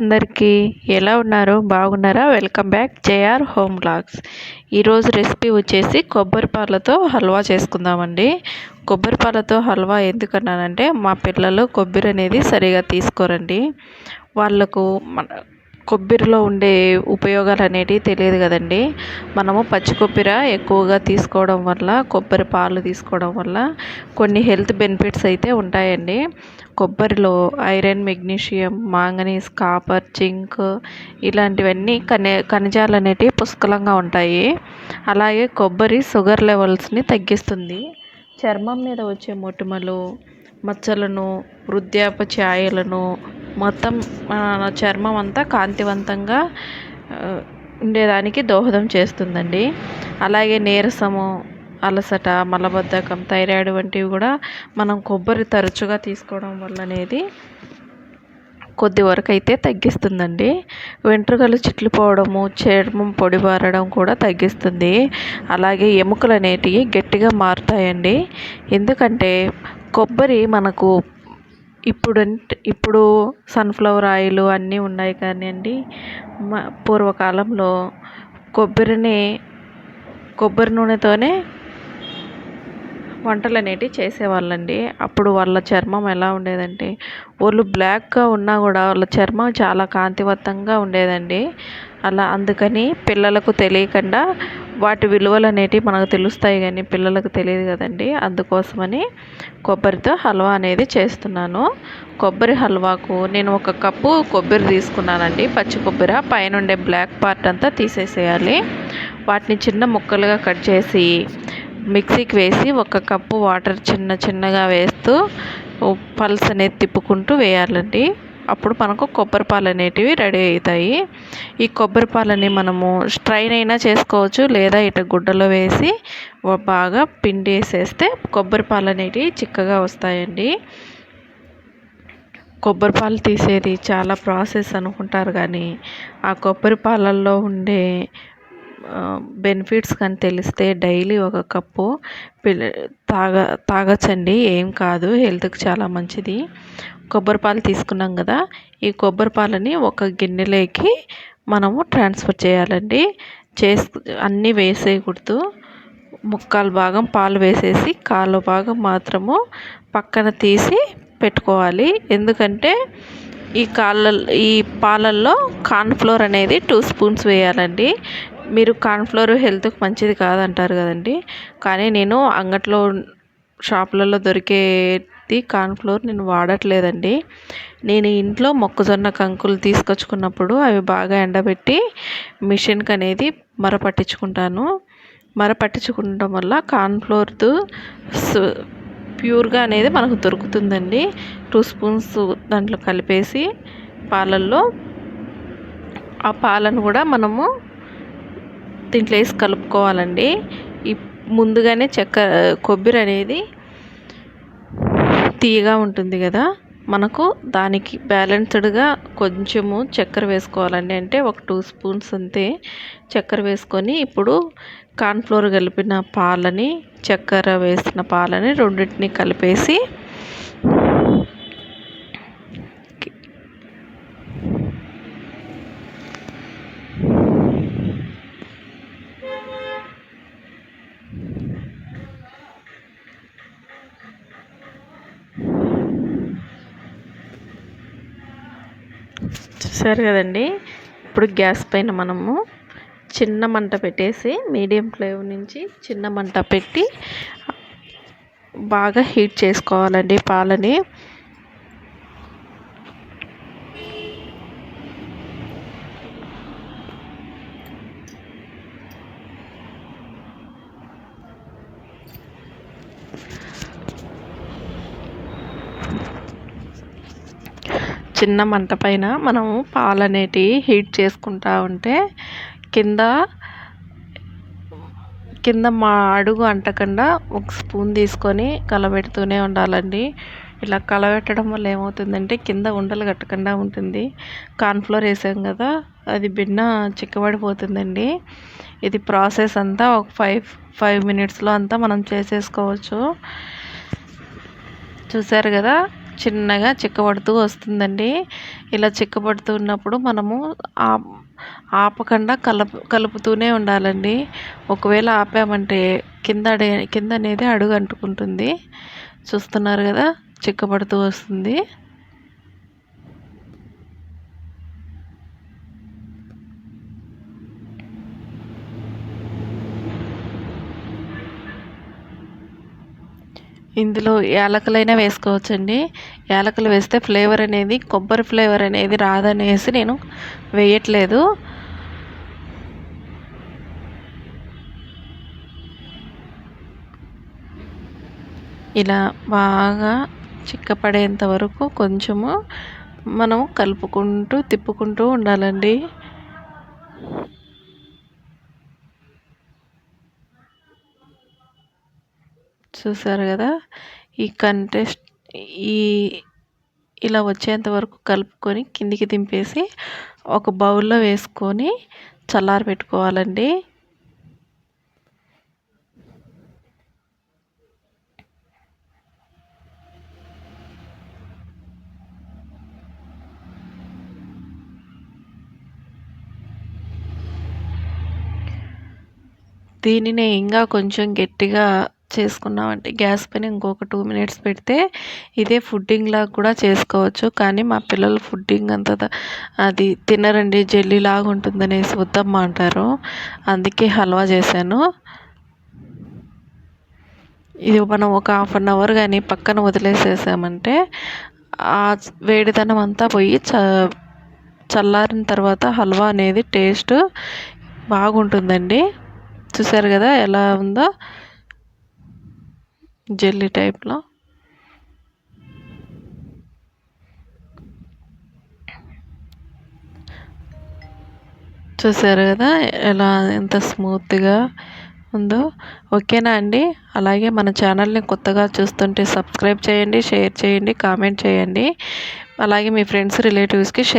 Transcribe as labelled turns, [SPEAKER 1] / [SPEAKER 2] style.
[SPEAKER 1] అందరికీ ఎలా ఉన్నారు బాగున్నారా? Welcome back JR home blogs ఈరోజు రెసిపీ వచ్చేసి కొబ్బరి పాలతో హల్వా చేసుకుందామండి. కొబ్బరి పాలతో హల్వా ఎందుకన్నానంటే మా పిల్లలు కొబ్బరి అనేది సరిగా తీసుకోరండి. వాళ్ళకు మన కొబ్బరిలో ఉండే ఉపయోగాలు అనేటివి తెలియదు కదండి. మనము పచ్చి కొబ్బరి ఎక్కువగా తీసుకోవడం వల్ల కొబ్బరి పాలు తీసుకోవడం వల్ల కొన్ని హెల్త్ బెనిఫిట్స్ అయితే ఉంటాయండి. కొబ్బరిలో iron magnesium manganese copper zinc ఇలాంటివన్నీ కని ఖనిజాలు అనేటివి పుష్కలంగా ఉంటాయి. అలాగే కొబ్బరి షుగర్ లెవెల్స్ని తగ్గిస్తుంది. చర్మం మీద వచ్చే మొటిమలు మచ్చలను వృద్ధాప ఛాయలను మొత్తం మన చర్మం అంతా కాంతివంతంగా ఉండేదానికి దోహదం చేస్తుందండి. అలాగే నీరసము అలసట మలబద్ధకం థైరాయిడ్ వంటివి కూడా మనం కొబ్బరి తరచుగా తీసుకోవడం వల్ల అనేది కొద్ది వరకు అయితే తగ్గిస్తుందండి. వెంట్రుకలు చిట్లిపోవడము చర్మం పొడిబారడం కూడా తగ్గిస్తుంది. అలాగే ఎముకలు అనేటివి గట్టిగా మారుతాయండి. ఎందుకంటే కొబ్బరి మనకు ఇప్పుడు ఇప్పుడు సన్ఫ్లవర్ ఆయిల్ అన్నీ ఉన్నాయి కానివ్వండి పూర్వకాలంలో కొబ్బరిని కొబ్బరి నూనెతోనే వంటలు అనేటివి చేసేవాళ్ళండి. అప్పుడు వాళ్ళ చర్మం ఎలా ఉండేదంటే వాళ్ళు బ్లాక్గా ఉన్నా కూడా వాళ్ళ చర్మం చాలా కాంతివంతంగా ఉండేదండి. అలా అందుకని పిల్లలకు తెలియకుండా వాటి విలువలు అనేటివి మనకు తెలుస్తాయి కానీ పిల్లలకు తెలియదు కదండి. అందుకోసమని కొబ్బరితో హల్వా అనేది చేస్తున్నాను. కొబ్బరి హల్వాకు నేను ఒక కప్పు కొబ్బరి తీసుకున్నానండి. పచ్చి కొబ్బరి పైన ఉండే బ్లాక్ పార్ట్ అంతా తీసేసేయాలి. వాటిని చిన్న ముక్కలుగా కట్ చేసి మిక్సీకి వేసి ఒక కప్పు వాటర్ చిన్న చిన్నగా వేస్తూ పల్స్ అనేది తిప్పుకుంటూ వేయాలండి. అప్పుడు మనకు కొబ్బరి పాలు అనేటివి రెడీ అవుతాయి. ఈ కొబ్బరి పాలని మనము స్ట్రైన్ అయినా చేసుకోవచ్చు లేదా ఇట గుడ్డలో వేసి బాగా పిండి వేసేస్తే కొబ్బరి పాలు అనేటివి చిక్కగా వస్తాయండి. కొబ్బరి పాలు తీసేది చాలా ప్రాసెస్ అనుకుంటారు కానీ ఆ కొబ్బరి పాలల్లో ఉండే బెనిఫిట్స్ కానీ తెలిస్తే డైలీ ఒక కప్పు పిల్ల తాగ తాగొచ్చండి. ఏం కాదు హెల్త్కి చాలా మంచిది. కొబ్బరి పాలు తీసుకున్నాం కదా ఈ కొబ్బరి పాలని ఒక గిన్నెలోకి మనము ట్రాన్స్ఫర్ చేయాలండి. చేసి అన్నీ వేసేయకూడదు. ముక్కాలు భాగం పాలు వేసేసి కాలు భాగం మాత్రము పక్కన తీసి పెట్టుకోవాలి. ఎందుకంటే ఈ కాళ్ళ ఈ పాలల్లో కార్న్ఫ్లోర్ అనేది టూ స్పూన్స్ వేయాలండి. మీరు కార్న్ఫ్లోర్ హెల్త్కి మంచిది కాదంటారు కదండి. కానీ నేను అంగట్లో షాపులలో దొరికే దొరికేది కార్న్ఫ్లోర్ నేను వాడట్లేదండి. నేను ఇంట్లో మొక్కజొన్న కంకులు తీసుకొచ్చుకున్నప్పుడు అవి బాగా ఎండబెట్టి మిషన్కి అనేది మర పట్టించుకుంటాను మర పట్టించుకుంటం వల్ల కార్న్ఫ్లోర్తో ప్యూర్గా అనేది మనకు దొరుకుతుందండి. టూ స్పూన్స్ దాంట్లో కలిపేసి పాలల్లో ఆ పాలను కూడా మనము దీంట్లో వేసి కలుపుకోవాలండి. ఈ ముందుగానే చక్కెర కొబ్బరి అనేది తీయగా ఉంటుంది కదా మనకు దానికి బ్యాలెన్స్డ్గా కొంచెము చక్కెర వేసుకోవాలండి. అంటే ఒక టూ స్పూన్స్ అంతే చక్కెర వేసుకొని ఇప్పుడు కార్న్ఫ్లోర్ కలిపిన పాలని చక్కెర వేసిన పాలని రెండింటిని కలిపేసి చూసారు కదండి? ఇప్పుడు గ్యాస్ పైన మనము చిన్న మంట పెట్టేసి మీడియం ఫ్లేమ్ నుంచి చిన్న మంట పెట్టి బాగా హీట్ చేసుకోవాలండి పాలని. చిన్న మంట పైన మనము పాలు అనేటివి హీట్ చేసుకుంటూ ఉంటే కింద కింద మా అడుగు అంటకుండా ఒక స్పూన్ తీసుకొని కలబెడుతూనే ఉండాలండి. ఇలా కలబెట్టడం వల్ల ఏమవుతుందంటే కింద ఉండలు కట్టకుండా ఉంటుంది. కార్న్ఫ్లోర్ వేసాం కదా అది బిన్న చిక్కబడిపోతుందండి. ఇది ప్రాసెస్ అంతా ఒక ఫైవ్ ఫైవ్ మినిట్స్లో అంతా మనం చేసేసుకోవచ్చు. చూసారు కదా? చిన్నగా చిక్కబడుతూ వస్తుందండి. ఇలా చిక్కబడుతూ ఉన్నప్పుడు మనము ఆపకుండా కలుపు కలుపుతూనే ఉండాలండి. ఒకవేళ ఆపామంటే కింద కింద అనేది అడుగు అంటుకుంటుంది చూస్తున్నారు కదా చిక్కబడుతూ వస్తుంది. ఇందులో యాలకులైనా వేసుకోవచ్చండి. యాలకులు వేస్తే ఫ్లేవర్ అనేది కొబ్బరి ఫ్లేవర్ అనేది రాదనేసి నేను వేయట్లేదు. ఇలా బాగా చిక్కపడేంత వరకు కొంచెము మనం కలుపుకుంటూ తిప్పుకుంటూ ఉండాలండి. చూసారు కదా? ఈ కంటెస్ట్ ఈ ఇలా వచ్చేంత వరకు కలుపుకొని కిందికి దింపేసి ఒక బౌల్లో వేసుకొని చల్లారి పెట్టుకోవాలండి. దీనిని ఇంకా కొంచెం గట్టిగా చేసుకున్నామంటే గ్యాస్ పైన ఇంకొక టూ మినిట్స్ పెడితే ఇదే ఫుడ్డింగ్ లాగా కూడా చేసుకోవచ్చు. కానీ మా పిల్లలు ఫుడ్డింగ్ అంత అది తినరండి జెల్లీ లాగా ఉంటుందనేసి వద్దమ్మా అంటారు. అందుకే హల్వా చేశాను. ఇది మనం ఒక హాఫ్ అన్ అవర్ కానీ పక్కన వదిలేసేసామంటే ఆ వేడిదనం అంతా పోయి చ చల్లారిన తర్వాత హల్వా అనేది టేస్ట్ బాగుంటుందండి. చూసారు కదా ఎలా ఉందో? జెల్లీ టైప్లో. చూసారు కదా ఎలా ఎంత స్మూత్గా ఉందో. ఓకేనా అండి? అలాగే మన ఛానల్ని కొత్తగా చూస్తుంటే సబ్స్క్రైబ్ చేయండి షేర్ చేయండి కామెంట్ చేయండి. అలాగే మీ ఫ్రెండ్స్ రిలేటివ్స్కి షేర్